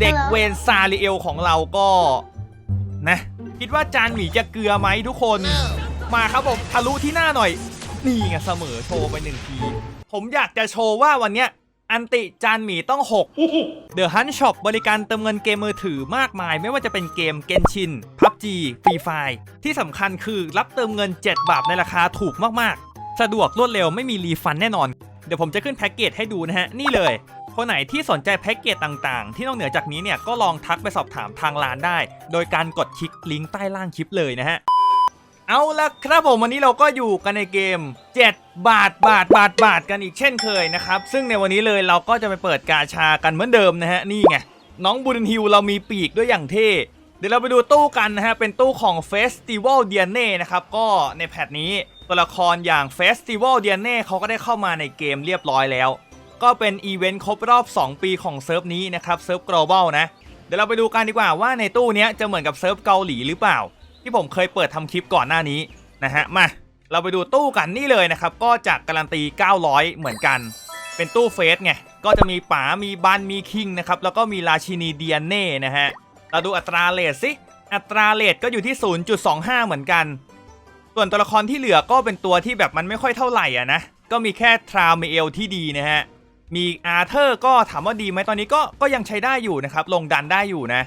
เด็กเวนซาริเอลของเราก็นะ คิดว่าจานหมีจะเกลือไหมทุกคน มาครับผมทะลุที่หน้าหน่อย นี่ไงเสมอโชว์ไปหนึ่งที ผมอยากจะโชว์ว่าวันเนี้ยอันติจานหมีต้อง6 The Hunt Shop บริการเติมเงินเกมมือถือมากมาย ไม่ว่าจะเป็นเกม Genshin PUBG Free Fire ที่สำคัญคือรับเติมเงิน 7 บาทในราคาถูกมากๆ สะดวกรวดเร็วไม่มีรีฟันแน่นอน เดี๋ยวผมจะขึ้นแพ็กเกจให้ดูนะฮะ นี่เลย คนไหนที่สนใจแพ็กเกจต่างๆ ที่นอกเหนือจากนี้เนี่ยก็ลองทักไปสอบถามทางร้านได้ โดยการกดคลิกลิงก์ใต้ล่างคลิปเลยนะฮะเอาละครับผมวันนี้เราก็อยู่กันในเกม 7 บาทบาทบาทบาทกันอีกเช่นเคยนะครับ ซึ่งในวันนี้เลยเราก็จะไปเปิดกาชากันเหมือนเดิมนะฮะนี่ไงน้องบุญฮิวเรามีปีกด้วยอย่างเท่เดี๋ยวเราไปดูตู้กันนะฮะ เป็นตู้ของ Festival d i a n e นะครับ ก็ในแพทนี้ตัวละครอย่าง Festival d i a n e เขาก็ได้เข้ามาในเกมเรียบร้อยแล้ว ก็เป็นอีเวนต์ครบรอบ 2 ปีของเซิร์ฟนี้นะครับเซิร์ฟ global นะ เดี๋ยวเราไปดูกันดีกว่าว่าในตู้นี้จะเหมือนกับเซิร์ฟเกาหลีหรือเปล่า ที่ผมเคยเปิดทำคลิปก่อนหน้านี้นะฮะมาเราไปดูตู้กันนี่เลยนะครับก็จากการันตี 900 เหมือนกัน เป็นตู้เฟสไงก็จะมีป๋ามีบันมีคิงนะครับแล้วก็มีราชินีเดียนเน่นะฮะเราดูอัตราเลทสิอัตราเลทก็อยู่ที่ 0.25 เหมือนกัน ส่วนตัวละครที่เหลือก็เป็นตัวที่แบบมันไม่ค่อยเท่าไหร่อะนะก็มีแค่ทราเมเอลที่ดีนะฮะ มีอาร์เธอร์ก็ถามว่าดีไหมตอนนี้ก็ก็ยังใช้ได้อยู่นะครับ ลงดันได้อยู่นะ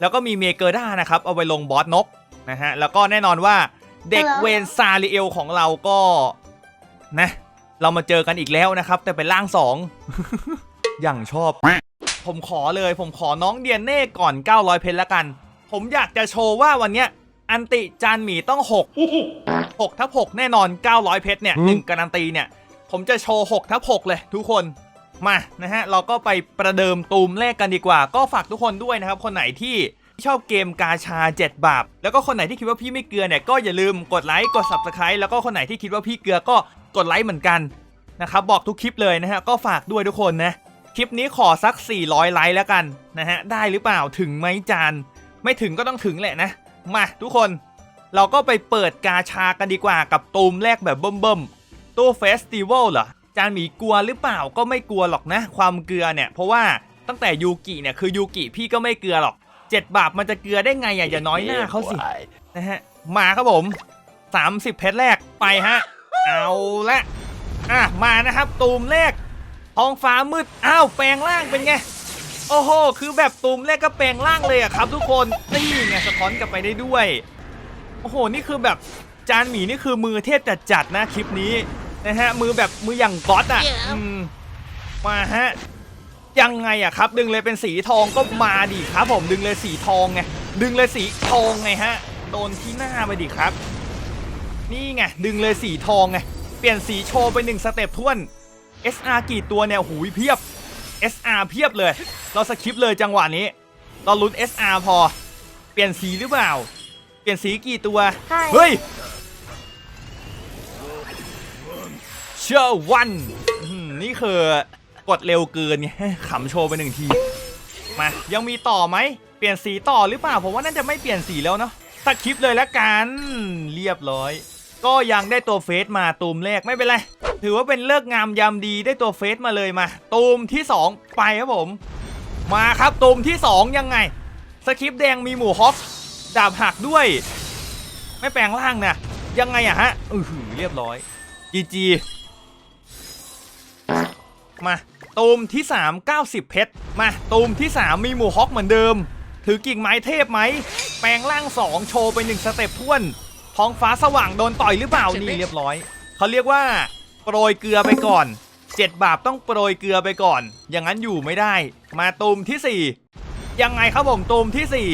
แล้วก็มีเมเกอร์ด้านะครับ เอาไปลงบอสนกนะฮะ แล้วก็แน่นอนว่าเด็กเวนซาริเอลของเราก็นะเรามาเจอกันอีกแล้วนะครับ แต่เป็นร่างสองอย่างชอบ ผมขอเลยผมขอน้องเดียนเน่ก่อน 900 เพชรละกัน ผมอยากจะโชว์ว่าวันเนี้ยอันติจานหมีต้อง 6 6ทับ6แน่นอน 900 เพชรเนี่ยหนึ่งการันตีเนี่ย ผมจะโชว์ 6ทับ6เลยทุกคน มานะฮะเราก็ไปประเดิมตูมแรกกันดีกว่า ก็ฝากทุกคนด้วยนะครับ คนไหนที่ชอบเกมกาชา 7 บาท แล้วก็คนไหนที่คิดว่าพี่ไม่เกลือเนี่ยก็อย่าลืมกดไลค์กด subscribe แล้วก็คนไหนที่คิดว่าพี่เกลือก็กดไลค์เหมือนกันนะครับบอกทุกคลิปเลยนะฮะก็ฝากด้วยทุกคนนะคลิปนี้ขอสัก 400 ไลค์แล้วกันนะฮะได้หรือเปล่าถึงไหมจานไม่ถึงก็ต้องถึงแหละนะ มาทุกคน เราก็ไปเปิดกาชากันดีกว่ากับตูมแรกแบบเบิ่มๆตู้เฟสติวัลเหรอ จานหมีกลัวหรือเปล่าก็ไม่กลัวหรอกนะ ความเกลือเนี่ย เพราะว่าตั้งแต่ยูกิเนี่ยคือยูกิพี่ก็ไม่เกลือหรอกเจ็ดบาทมันจะเกลือได้ไงอะอย่าน้อยหน้าเขาสินะฮะมาครับผม 30 เพชรแรกไปฮะ เอาละอะมานะครับตูมแรกท้องฟ้ามืดอ้าวแปลงร่างเป็นไงโอ้โห คือแบบตูมแรกก็แปลงร่างเลยอะครับ ทุกคนนี่ไงสะท้อนกลับไปได้ด้วย โอ้โห นี่คือแบบจานหมีนี่คือมือเทพจัดๆนะคลิปนี้ นะฮะมือแบบมืออย่างก๊อตอะอืมมาฮะยังไงอะครับ ดึงเลยเป็นสีทองก็มาดิครับ ผมดึงเลยสีทองไงดึงเลยสีทองไงฮะโดนที่หน้าไปดิครับ นี่ไงดึงเลยสีทองไงเปลี่ยนสีโชว์ไปหนึ่งสเต็ปท่วน SR กี่ตัวเนี่ยหูยเพียบ SR เพียบเลย เราสคิปเลยจังหวะนี้เราลุ้น SR พอ เปลี่ยนสีหรือเปล่า เปลี่ยนสีกี่ตัวใช่เฮ้ย เชื่อวันนี่คือกดเร็วเกินไงขำโชว์ไปหนึ่งที มา ยังมีต่อไหม เปลี่ยนสีต่อหรือเปล่า ผมว่าน่าจะไม่เปลี่ยนสีแล้วเนาะตัดคลิปเลยละกัน เรียบร้อย ก็ยังได้ตัวเฟสมาตูมแรกไม่เป็นไร ถือว่าเป็นเลิกงามยามดีได้ตัวเฟสมาเลยมา ตูมที่ 2 ไปครับผม มาครับตูมที่ 2 ยังไง สคริปแดงมีหมูฮอกดาบหักด้วย ไม่แปลงร่างนะยังไงอะฮะอือหือเรียบร้อยจีจี มาตูมที่ 3 90 เพชร มาตูมที่ 3 มีหมูฮอกเหมือนเดิม ถือกิ่งไม้เทพไหม แปลงร่าง 2 โชว์ไป1สเต็ปท่วน ท้องฟ้าสว่างโดนต่อยหรือเปล่า นี่เรียบร้อย เขาเรียกว่า โปรยเกลือไปก่อน 7 บาทต้องโปรยเกลือไปก่อน อย่างนั้นอยู่ไม่ได้ มาตูมที่ 4 ยังไงครับผมตูมที่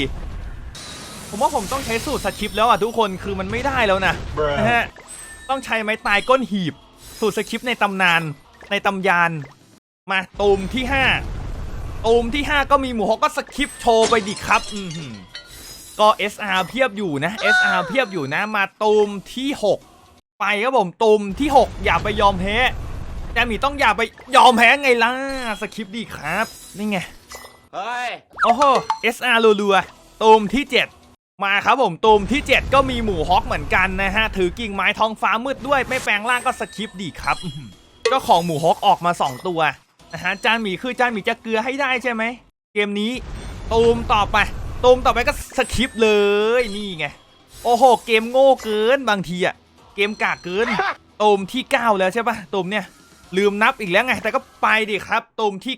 4 ผมว่าผมต้องใช้สูตรสคริปต์แล้วอะทุกคนคือมันไม่ได้แล้วนะนะฮะต้องใช้ไม้ตายก้นหีบ สูตรสคริปต์ในตำนาน ในตำยาน มาตูมที่5ตูมที่5ก็มีหมูฮอกก็สคริปต์โชว์ไปดิครับอือหือก็ SR เพียบอยู่นะ SR เพียบอยู่นะ มาตูมที่ 6 ไปครับผมตูมที่ 6 อย่าไปยอมแพ้แต่มีต้องอย่าไปยอมแพ้ไงล่ะสคริปต์ดีครับนี่ไงเฮ้ยโอ้โห SR รัวๆตูมที่ 7 มาครับผมตูมที่ 7 ก็มีหมูฮอกเหมือนกันนะฮะ ถือกิ่งไม้ท้องฟ้ามืดด้วยไม่แปลงร่างก็สคริปต์ดีครับ อื้อหือก็ของหมูฮอกออกมา 2 ตัวนะฮะจานหมีคือจานหมีจะเกลือให้ได้ใช่ไหมเกมนี้ตูมต่อไปตูมต่อไปก็สคริปต์เลยนี่ไงโอ้โหเกมโง่เกินบางทีอะเกมกากเกินตูมที่ 9 แล้วใช่ปะตูมเนี่ยลืมนับอีกแล้วไงแต่ก็ไปดิครับตูมที่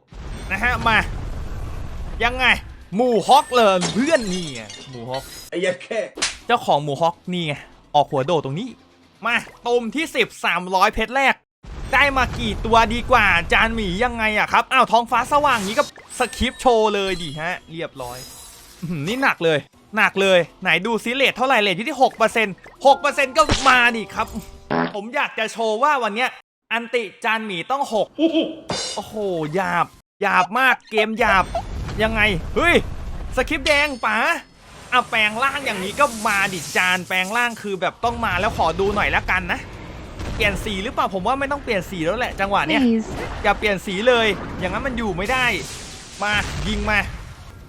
9 นะฮะมา ยังไงหมูฮอกเลยเพื่อนนี่ไงหมูฮอกไอ้ยัดแค่เจ้าของหมูฮอกนี่ไงออกหัวโดดตรงนี้ มาตุ่มที่ 10 300 เพชรแรก ได้มากี่ตัวดีกว่า จานหมียังไงอะครับอ้าวท้องฟ้าสว่างนี้ก็สคริปต์โชว์เลยดิฮะ เรียบร้อยนี่หนักเลย หนักเลย ไหนดูซิเลทเท่าไหร่เลทอยู่ที่6% 6%ก็มาดิครับ ผมอยากจะโชว์ว่าวันเนี้ยอันติจานหมีต้อง6โอ้โหหยาบหยาบมากเกมหยาบยังไงเฮ้ยสคริปต์แดงป๋าเอาแปลงร่างอย่างนี้ก็มาดิจานแปลงร่างคือแบบต้องมาแล้วขอดูหน่อยแล้วกันนะ เปลี่ยนสีหรือเปล่าผมว่าไม่ต้องเปลี่ยนสีแล้วแหละจังหวะเนี้ย Please. อย่าเปลี่ยนสีเลย อย่างนั้นมันอยู่ไม่ได้ มายิงมา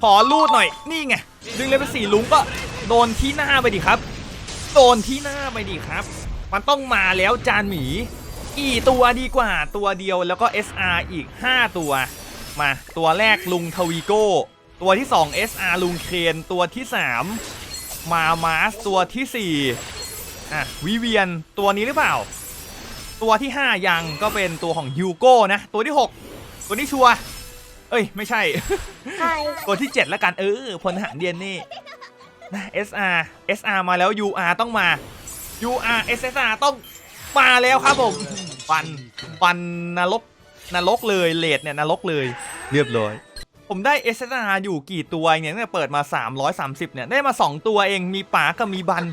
ขอลูดหน่อย นี่ไง ดึงเลยเป็นสีลุงก็โดนที่หน้าไปดิครับ โดนที่หน้าไปดิครับ มันต้องมาแล้วจานหมีกี่ตัวดีกว่าตัวเดียวแล้วก็ SR อีก 5 ตัว มาตัวแรกลุงทวีโก้ ตัวที่ 2 SR ลุงเคนตัวที่ 3 มามาสตัวที่ 4 อะวิเวียนตัวนี้หรือเปล่า ตัวที่ 5 ยังก็เป็นตัวของฮิวโก้นะ ตัวที่ 6 ตัวนี้ชัวร์เอ้ย ไม่ใช่ตัวที่ 7 แล้วกัน เออพลทหารเดียนนี่นะ SR SR มาแล้ว UR ต้องมา UR SSR ต้องมาแล้วครับผมฟันฟันนรกนรกเลยเลดเนี่ยนรกเลย เรียบร้อย ผมได้ SSR อยู่กี่ตัวเนี่ยเนี่ยเปิดมา 330 เนี่ย ได้มา 2 ตัวเองมีป๋ากับมีบัน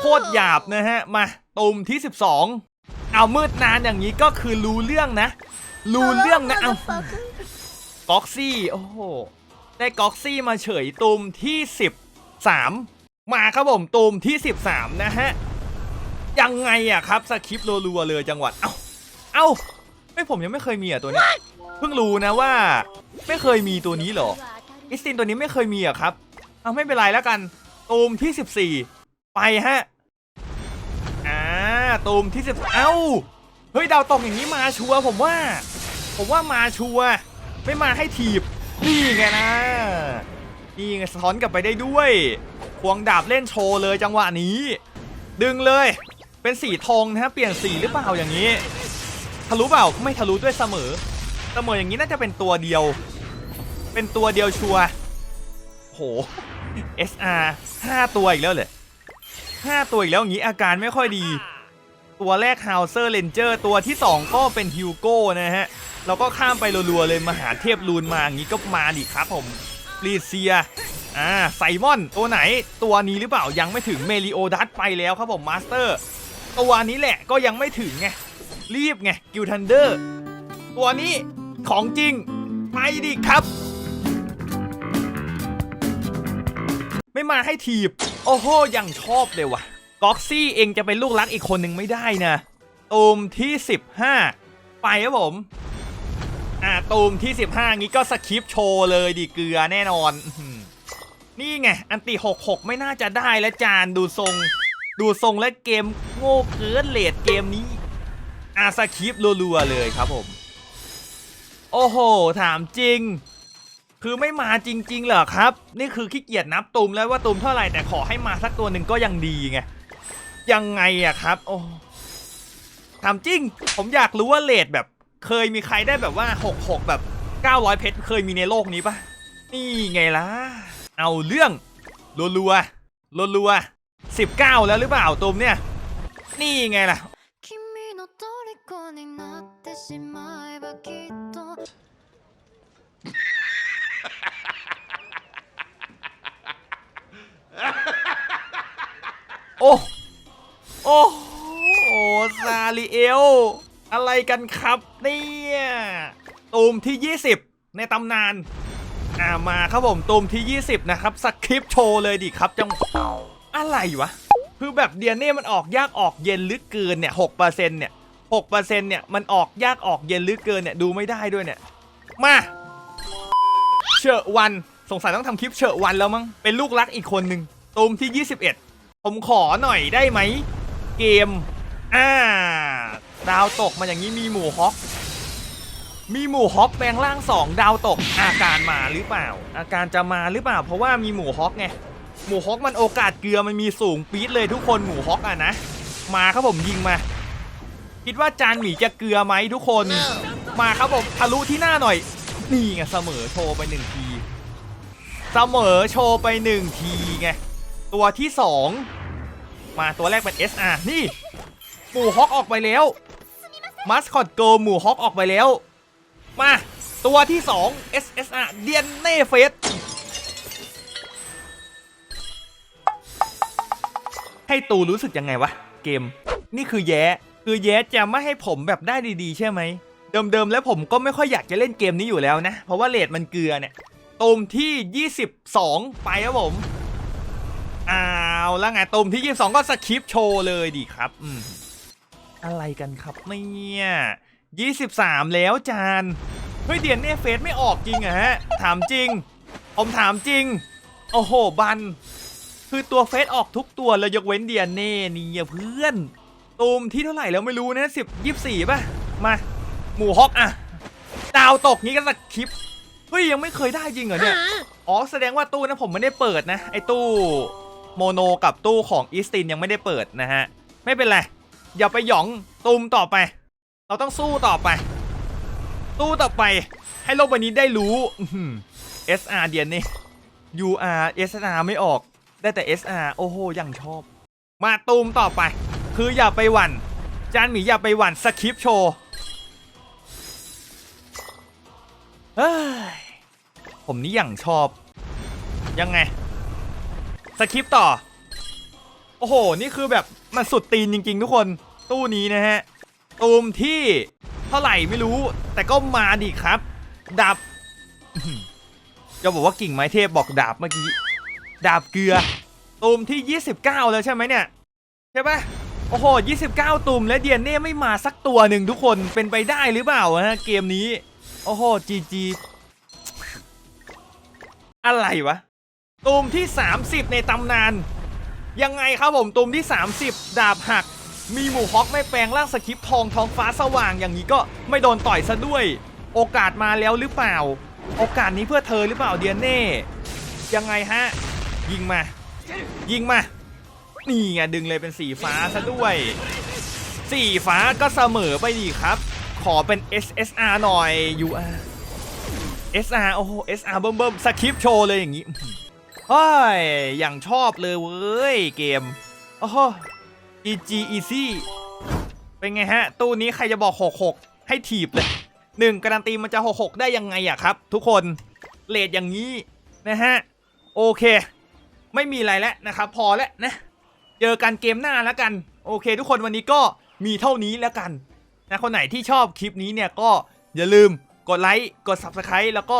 โคตรหยาบนะฮะ มาตุ่มที่ 12 เอามืดนานอย่างนี้ก็คือรู้เรื่องนะ รู้เรื่องนะเอาก๊อกซี่ โอ้โห ได้ก๊อกซี่มาเฉยตุมที่ 13 มาครับผมตุมที่ 13 นะฮะ ยังไงอะครับสคริปต์รัวๆเลยจังหวัด เอ้า เอ้าไม่ผมยังไม่เคยมีอะตัวนี้ เพิ่งรู้นะว่า ไม่เคยมีตัวนี้เหรอ อิสตินตัวนี้ไม่เคยมีอะครับ เอาไม่เป็นไรแล้วกันตูมที่ 14 ไปฮะอ่า ตูมที่สิบเอ้า เฮ้ยดาวตกอย่างนี้มาชัวร์ผมว่า ผมว่ามาชัวร์ไม่มาให้ถีบ นี่ไงนะนี่ไงสะท้อนกลับไปได้ด้วย ควงดาบเล่นโชว์เลยจังหวะนี้ ดึงเลย เป็นสีทองนะฮะเปลี่ยนสีหรือเปล่าอย่างนี้ ทะลุเปล่าไม่ทะลุด้วยเสมอ เสมออย่างนี้น่าจะเป็นตัวเดียว เป็นตัวเดียวชัวร์โห SR 5 ตัวอีกแล้วเลย5ตัวอีกแล้วอย่างนี้อาการไม่ค่อยดี ตัวแรก Hauser Ranger ตัวที่ 2 ก็เป็น Hugo นะฮะเราก็ข้ามไปรัวๆเลยมาหาเทพรูนมาอย่างนี้ก็มาดิครับผมลีเซียอ่าไซมอนตัวไหนตัวนี้หรือเปล่ายังไม่ถึงเมลิโอดัสไปแล้วครับผมมาสเตอร์ตัวนี้แหละก็ยังไม่ถึงไงรีบไงกิลทันเดอร์ตัวนี้ของจริงไปดิครับ ไม่มาให้ถีบ โอ้โหยังชอบเลยว่ะ ก๊อกซี่เองจะเป็นลูกรักอีกคนหนึ่งไม่ได้นะตูมที่ 15 ไปครับผมอ่าตูมที่ 15 งี้ก็สคริปต์โชว์เลยดิเกลือแน่นอน นี่ไง อันติ66 ไม่น่าจะได้แล้วจานดูทรง ดูทรงและเกมโง่เกินเลดเกมนี้อาสคริปต์รัวๆเลยครับผม โอ้โห ถามจริง คือไม่มาจริง ๆ เหรอครับ นี่คือขี้เกียจนับตุมแล้วว่าตุมเท่าไหร่แต่ขอให้มาสักตัวหนึ่งก็ยังดีไง ยังไงอะครับ โอ้ถามจริง ผมอยากรู้ว่าเลทแบบ เคยมีใครได้แบบว่า 66 แบบ 900 เพชรเคยมีในโลกนี้ปะนี่ไงล่ะ เอาเรื่องรัวๆรัวๆ19 แล้วหรือเปล่าตุมเนี่ย นี่ไงล่ะโอ้ โอ้โอ้ซาลิเอล อะไรกันครับเนี่ยตูมที่ 20 ในตำนานอ่ามาครับผมตูมที่ 20 นะครับสคริปต์โชว์เลยดิครับจังอะไรวะ คือแบบเดียนเน่มันออกยากออกเย็นหรือเกินเนี่ย6%เปอร์เซ็นต์เนี่ย6%เปอร์เซ็นต์เนี่ยมันออกยากออกเย็นหรือเกินเนี่ยดูไม่ได้ด้วยเนี่ย มา เชอวันสงสัยต้องทำคลิปเชอวันแล้วมั้งเป็นลูกรักอีกคนหนึ่งตูมที่ 21 ผมขอหน่อยได้ไหม เกม อ่า ดาวตกมาอย่างนี้มีหมู่ฮอก มีหมู่ฮอกแปลงร่างสองดาวตก อาการมาหรือเปล่า อาการจะมาหรือเปล่า เพราะว่ามีหมู่ฮอกไง หมู่ฮอกมันโอกาสเกลือมันมีสูงปี๊ดเลยทุกคนหมู่ฮอกอะนะ มาครับผมยิงมา คิดว่าจานหมีจะเกลือไหมทุกคน มาครับผมทะลุที่หน้าหน่อย นี่ไงเสมอโชว์ไปหนึ่งที เสมอโชว์ไปหนึ่งทีไง ตัวที่สอง มาตัวแรกเป็น SR นี่หมูฮอกออกไปแล้วมัสคอตเกิร์ลหมูฮอกออกไปแล้ว มาตัวที่ 2 SSR เดียนเน่เฟสให้ตูรู้สึกยังไงวะ เกม นี่คือแย้ คือแย้จะไม่ให้ผมแบบได้ดีๆ ใช่ไหม เดิมๆ แล้วผมก็ไม่ค่อยอยากจะเล่นเกมนี้อยู่แล้วนะ เพราะว่าเลทมันเกลือเนี่ยตูมที่ 22 ไปครับผม อ้าวแล้วไงตูมที่ 22 ก็สคริปต์โชว์เลยดีครับอืมอะไรกันครับเนี่ย23 แล้วจาน เฮ้ยเดียนเน่เฟสไม่ออกจริงเหรอะฮะ ถามจริง ผมถามจริง โอ้โห บัน คือตัวเฟสออกทุกตัวเลยยกเว้นเดียนเน่นี่อะเพื่อนตูมที่เท่าไหร่แล้วไม่รู้นะสิบยี่สี่ป่ะ มา หมูฮอกอะดาวตกงี้ก็สคริปต์เฮ้ย ยังไม่เคยได้จริงเหรอเนี่ย อ๋อ แสดงว่าตู้นะผมไม่ได้เปิดนะ ไอ้ตู้ โมโนกับตู้ของอีสตินยังไม่ได้เปิดนะฮะ ไม่เป็นไร อย่าไปหยองตูมต่อไป เราต้องสู้ต่อไปสู้ต่อไป ให้โลกใบนี้ได้รู้ SR เดียนนี่ UR SR ไม่ออก ได้แต่ SR โอ้โหยังชอบ มาตูมต่อไป คืออย่าไปหวั่น จานหมีอย่าไปหวั่นสคริปต์โชว์เฮ้ยผมนี่อย่างชอบ ยังไง สคริปต์ต่อ โอ้โห นี่คือแบบมันสุดตีนจริง ๆ ทุกคนตู้นี้นะฮะตูมที่เท่าไหร่ไม่รู้ แต่ก็มาดิครับดาบจะบอกว่ากิ่งไม้เทพบอกดาบเมื่อกี้ ดาบเกลือตูมที่ 29 แล้วใช่ไหมเนี่ย ใช่ปะโอ้โห 29ตูมและเดียนเน่ไม่มาสักตัวหนึ่งทุกคนเป็นไปได้หรือเปล่าฮะเกมนี้ โอ้โหจีจีอะไรวะ ตูมที่ 30 ในตำนาน ยังไงครับผมตูมที่ 30 ดาบหัก มีหมูฮอกไม่แปลงร่างสคริปทองท้องฟ้าสว่างอย่างนี้ก็ไม่โดนต่อยซะด้วย โอกาสมาแล้วหรือเปล่า โอกาสนี้เพื่อเธอหรือเปล่าเดียนเน่ ยังไงฮะ ยิงมา ยิงมา นี่ไงดึงเลยเป็นสีฟ้าซะด้วย สีฟ้าก็เสมอไปดีครับ ขอเป็น SSR หน่อย UR SR โอ้โห SR เบิ่มเบิ่มสคริปโชว์เลยอย่างนี้ เฮ้ย อย่างชอบเลยเว้ย เกมโอ้โห EG Easy เป็นไงฮะ ตู้นี้ใครจะบอก 66 ให้ถีบเลยหนึ่งการันตีมันจะ 66 ได้ยังไงอะครับ ทุกคนเลทอย่างนี้นะฮะ โอเค ไม่มีอะไรแล้วนะครับ พอแล้วนะ เจอกันเกมหน้าแล้วกัน โอเค ทุกคนวันนี้ก็มีเท่านี้แล้วกันนะคนไหนที่ชอบคลิปนี้เนี่ยก็อย่าลืมกดไลค์กด Subscribe แล้วก็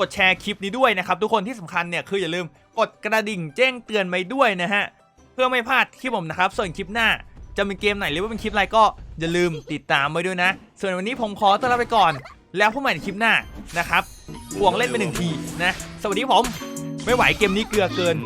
กดแชร์คลิปนี้ด้วยนะครับทุกคนที่สำคัญเนี่ยคืออย่าลืมกดกระดิ่งแจ้งเตือนไปด้วยนะฮะเพื่อไม่พลาดคลิปผมนะครับ ส่วนคลิปหน้าจะเป็นเกมไหนหรือว่าเป็นคลิปอะไรก็อย่าลืมติดตามไว้ด้วยนะ ส่วนวันนี้ผมขอตัวลาไปก่อน แล้วพบใหม่ในคลิปหน้านะครับห่วงเล่นไปหนึ่งทีนะ สวัสดีผม ไม่ไหวเกมนี้เกลือเกิน